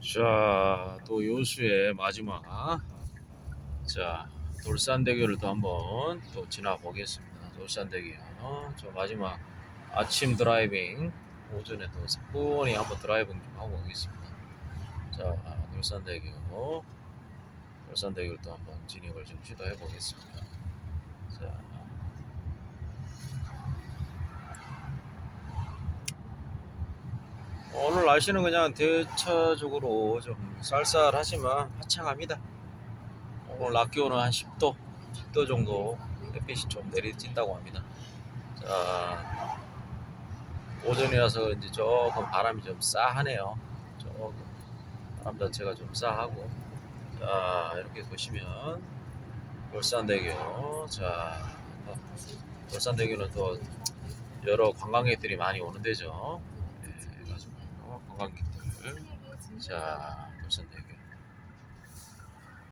자, 또 요수의 마지막. 자, 돌산대교를 또 한번 또 지나 보겠습니다. 돌산대교. 저 마지막 아침 드라이빙. 오전에 또 사뿐히 한번 드라이빙 좀 하고 오겠습니다. 자, 돌산대교. 돌산대교를 또 한번 진입을 좀 시도해 보겠습니다. 자. 오늘 날씨는 그냥 대체적으로 좀 쌀쌀하지만 화창합니다. 오늘 낮 기온은 한 10도, 10도 정도 햇빛이 좀 내리친다고 합니다. 자, 오전이라서 이제 조금 바람이 좀 싸하네요. 조금 바람 자체가 좀 싸하고. 자, 이렇게 보시면 울산대교. 자, 어, 울산대교는 또 여러 관광객들이 많이 오는 데죠. 관광객들. 자, 울산대교.